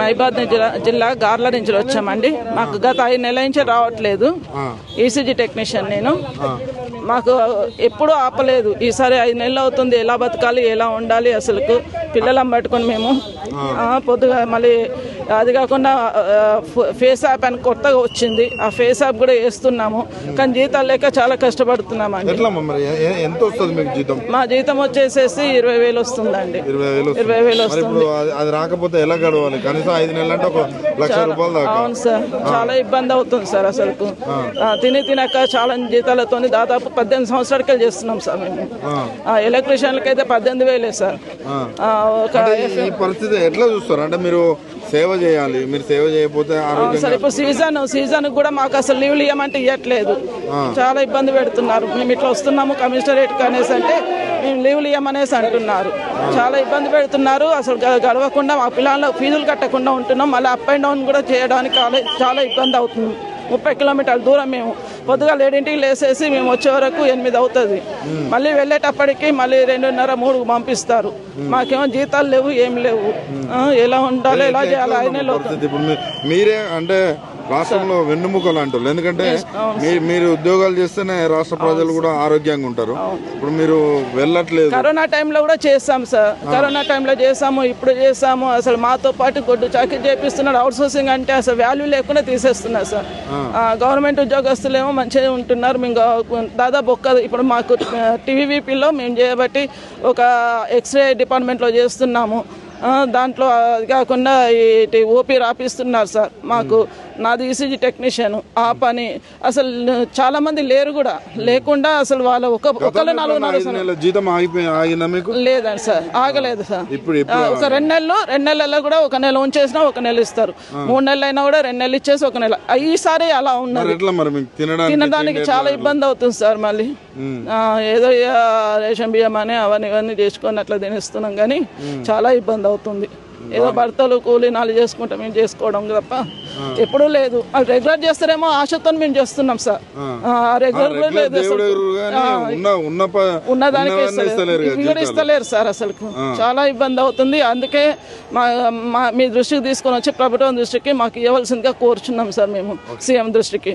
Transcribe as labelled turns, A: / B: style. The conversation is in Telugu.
A: మైబాద్ జిల్లా జిల్లా గార్ల నుంచి వచ్చామండి. మాకు గత ఐదు నెలల నుంచి రావట్లేదు. ఈసీజీ టెక్నీషియన్ నేను. మాకు ఎప్పుడూ ఆపలేదు. ఈసారి ఐదు నెలలు అవుతుంది. ఎలా బతకాలి? ఎలా ఉండాలి? అసలుకు పిల్లలను పట్టుకొని మేము. పొద్దుగా మళ్ళీ అది కాకుండా ఫేస్ యాప్ అని కొత్తగా వచ్చింది. ఆ ఫేస్ యాప్ కూడా వేస్తున్నాము. కానీ జీతాలు లేక చాలా
B: ఎ- ఎంత వస్తుంది మీకు జీతం?
A: మా జీతం వచ్చేసేసి ఇరవై వేలు వస్తుందండి.
B: ఇరవై వేలు వస్తుంది. అది- రాకపోతే ఎలా గడవాలి? కనీసం ఐదు నెలలు అంటే ఒక లక్ష రూపాయలు
A: అవును సార్. చాలా ఇబ్బంది అవుతుంది సార్ అసలు తిని తినక చాలా జీతాలతో దాదాపు పద్దెనిమిది సంవత్సరాలకి చేస్తున్నాం సార్ మేము. ఎలక్ట్రీషియన్లకి అయితే పద్దెనిమిది వేలే సార్. ఒక
B: పరిస్థితి ఎట్లా చూస్తారు? అంటే మీరు సేవ చేయాలి. మీరు సేవ చేయకపోతే
A: సరే ఇప్పుడు సీజన్ సీజన్ కూడా మాకు అసలు లీవ్లు ఇవ్వమంటే ఇవ్వట్లేదు చాలా ఇబ్బంది పెడుతున్నారు. మేము ఇట్లా వస్తున్నాము కమిషనరేట్ అనేసి అంటే మేము లీవ్లు ఇవ్వమనేసి అంటున్నారు. చాలా ఇబ్బంది పెడుతున్నారు. అసలు గడవకుండా మా పిల్లల ఫీజులు కట్టకుండా ఉంటున్నాం. మళ్ళీ అప్ అండ్ డౌన్ కూడా చేయడానికి చాలా- చాలా ఇబ్బంది అవుతుంది. ముప్పై కిలోమీటర్ల దూరం మేము. పొద్దుగా ఏడింటికి లేసేసి మేము వచ్చే వరకు ఎనిమిది అవుతుంది. మళ్ళీ వెళ్ళేటప్పటికి మళ్ళీ రెండున్నర మూడు పంపిస్తారు. మాకేమో జీతాలు లేవు ఏం లేవు. ఎలా ఉండాలో ఎలా చేయాలో ఆయన
B: మీరే అంటే రాష్ట్రంలో వెన్నుముక లాంటి వాళ్ళు. ఎందుకంటే మీరు ఉద్యోగాలు చేస్తేనే రాష్ట్ర ప్రజలు కూడా ఆరోగ్యంగా ఉంటారు. ఇప్పుడు మీరు వెళ్ళట్లేదు.
A: కరోనా టైంలో కూడా చేస్తాం సార్ కరోనా టైంలో చేసాము ఇప్పుడు చేసాము అసలు మాతో పాటు గొడ్డు చాకరీ చేపిస్తున్నాడు అవుట్ సోర్సింగ్ అంటే అసలు వాల్యూ లేకుండా తీసేస్తున్నారు సార్ గవర్నమెంట్ ఉద్యోగస్తులేమో మంచిగా ఉంటున్నారు. మేము దాదాపు ఒక్క ఇప్పుడు మాకు టీవీపీలో మేము చేయబట్టి ఒక ఎక్స్రే డిపార్ట్మెంట్లో చేస్తున్నాము. దాంట్లో అది కాకుండా ఈ ఓపీ రాపిస్తున్నారు సార్ మాకు నాది ఈసీజీ టెక్నీషియన్ ఆ పని అసలు చాలా మంది లేరు కూడా. లేకుండా అసలు వాళ్ళ ఒక ఒకళ్ళు నాలుగు నాలుగు
B: జీతం
A: లేదండి సార్ ఆగలేదు సార్. ఒక రెండు నెలలు రెండు నెలల్లో కూడా ఒక నెల ఉంచేసినా ఒక నెల ఇస్తారు. మూడు నెలలు అయినా కూడా రెండు నెలలు ఇచ్చేసి ఒక నెల. ఈసారి అలా
B: మీకు తినడానికి
A: చాలా ఇబ్బంది అవుతుంది సార్ మళ్ళీ. ఏదో రేషన్ బియ్యం అని అవన్నీ ఇవన్నీ చేసుకొని అట్లా తినేస్తున్నాం కానీ చాలా ఇబ్బంది అవుతుంది. ఏదో భర్తలు కూలీనాలు చేసుకుంటాం మేము చేసుకోవడం తప్ప ఎప్పుడూ లేదు. అది రెగ్యులర్ చేస్తారేమో ఆశతో మేము చేస్తున్నాం సార్. రెగ్యులర్ కూడా లేదు ఉన్నదానికి ఇస్తలేరు సార్ అసలు చాలా ఇబ్బంది అవుతుంది. అందుకే మా మా మీ దృష్టికి తీసుకొని వచ్చి ప్రభుత్వం దృష్టికి మాకు ఇవ్వాల్సిందిగా కోరుచున్నాం సార్ మేము సీఎం దృష్టికి.